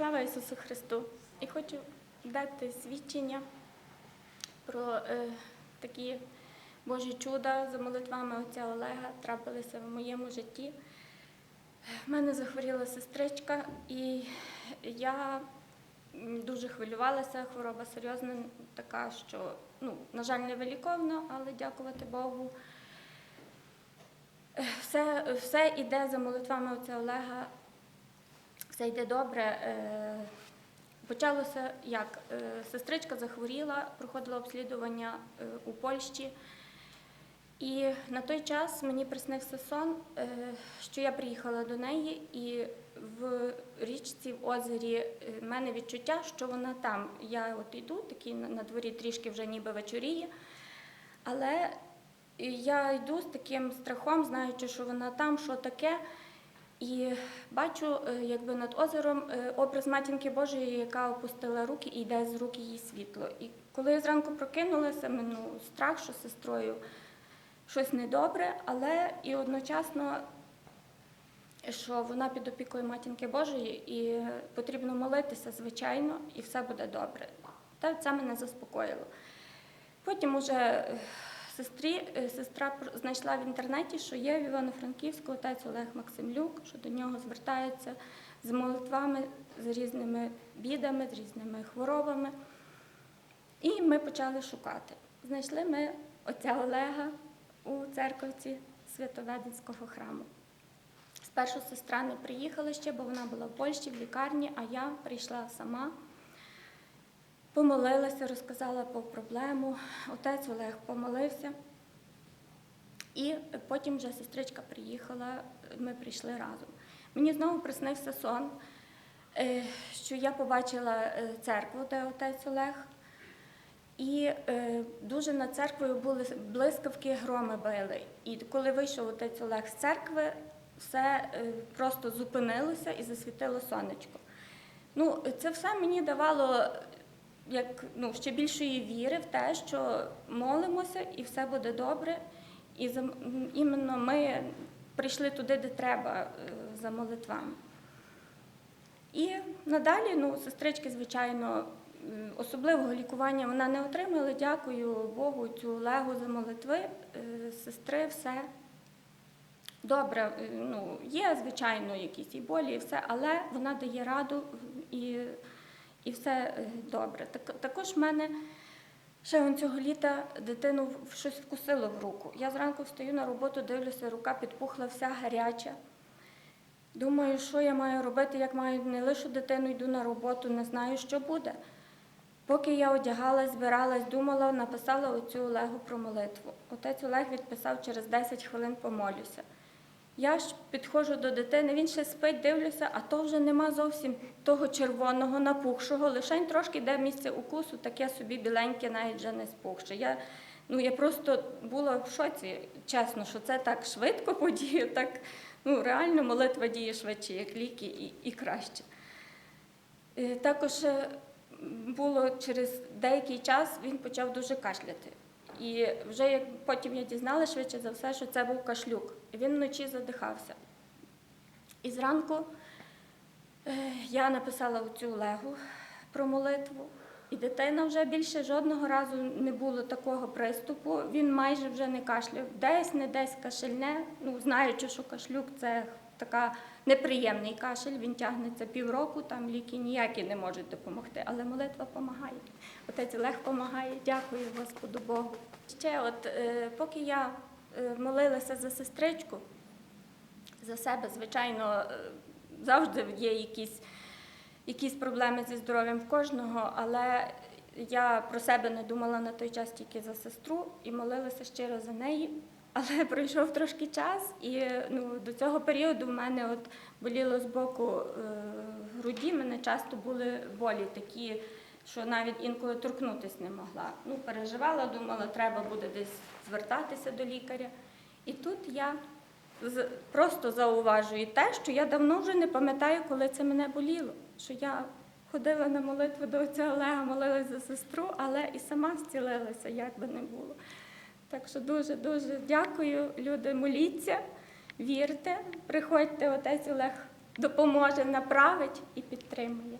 Слава Ісусу Христу! І хочу дати свідчення про е, такі Божі чуда за молитвами отця Олега трапилися в моєму житті. В мене захворіла сестричка, і я дуже хвилювалася. Хвороба серйозна, така, що, ну, на жаль, не невиліковна, але дякувати Богу. Е, Все, все йде за молитвами отця Олега все йде добре. Е, Почалося як Е, сестричка захворіла, проходила обслідування е, у Польщі. І на той час мені приснився сон, що я приїхала до неї, і в річці, в озері в мене відчуття, що вона там. Я от йду, такий на дворі трішки вже ніби вечоріє, але я йду з таким страхом, знаючи, що вона там, що таке. І бачу, е, якби над озером е, образ матінки Божої, яка опустила руки і йде з рук її світло. І коли я зранку прокинулася, минув страх, що сестрою щось недобре, але і одночасно, що вона під опікою матінки Божої, і потрібно молитися, звичайно, і все буде добре. Та це мене заспокоїло. Потім уже е, сестрі, е, сестра знайшла в інтернеті, що є в Івано-Франківську отець Олег Максимлюк, що до нього звертаються з молитвами, з різними бідами, з різними хворобами. І ми почали шукати. Знайшли ми отця Олега у церковці Святоведенського храму. Спершу сестра не приїхала ще, бо вона була в Польщі в лікарні, а я прийшла сама. Помолилася, розказала про проблему. Отець Олег помолився. І потім вже сестричка приїхала, ми прийшли разом. Мені знову приснився сон, е, що я побачила е, церкву, де отець Олег. І е, дуже над церквою були блискавки, громи били. І коли вийшов отець Олег з церкви, все просто зупинилося і засвітило сонечко. Ну, це все мені давало як ну, ще більшої віри в те, що молимося і все буде добре. І за, іменно ми прийшли туди, де треба, е, за молитвами. І надалі, ну, сестрички, звичайно, особливого лікування вона не отримала. Дякую Богу, цю Олегу за молитви. Е, Сестри, все добре. Е, Ну, є, звичайно, якісь і болі, і все, але вона дає раду і, і все е, добре. Так, також в мене ще он цього літа дитину щось вкусило в руку. Я зранку встаю на роботу, дивлюся, рука підпухла, вся гаряча. Думаю, що я маю робити, як маю не лишу дитину, йду на роботу, не знаю, що буде. Поки я одягалась, збиралась, думала, написала оцю Олегу про молитву. Отець Олег відписав через 10 хвилин помолюся. Я ж підходжу до дитини, він ще спить, дивлюся, а то вже нема зовсім того червоного напухшого, лише трошки йде місце укусу, таке собі біленьке, навіть вже не спухше. Я, ну, я просто була в шоці, чесно, що це так швидко подіє, так ну, реально молитва діє швидше, як ліки, і, і краще. Е, Також е, було через деякий час він почав дуже кашляти. І вже як потім я дізналася швидше за все, що це був кашлюк. Він вночі задихався. І зранку е, я написала цю Олегу про молитву, і дитина вже більше жодного разу не було такого приступу. Він майже вже не кашляв. Десь, не десь кашельне. Ну, знаючи, що кашлюк це така неприємний кашель, він тягнеться півроку, там ліки ніякі не можуть допомогти, але молитва допомагає. Отець Олег допомагає. Дякую Господу Богу. Ще от е, поки я е, молилася за сестричку, за себе, звичайно, е, завжди є якісь, якісь проблеми зі здоров'ям в кожного, але я про себе не думала на той час тільки за сестру і молилася щиро за неї. Але пройшов трошки час, і ну, до цього періоду в мене от боліло з боку е, груді, в мене часто були болі такі, що навіть інколи торкнутися не могла. Ну, переживала, думала, треба буде десь звертатися до лікаря. І тут я просто зауважую те, що я давно вже не пам'ятаю, коли це мене боліло. Що я ходила на молитву до отця Олега, молилась за сестру, але і сама зцілилася, як би не було. Так що дуже-дуже дякую, люди, моліться, вірте, приходьте, отець Олег допоможе, направить і підтримує.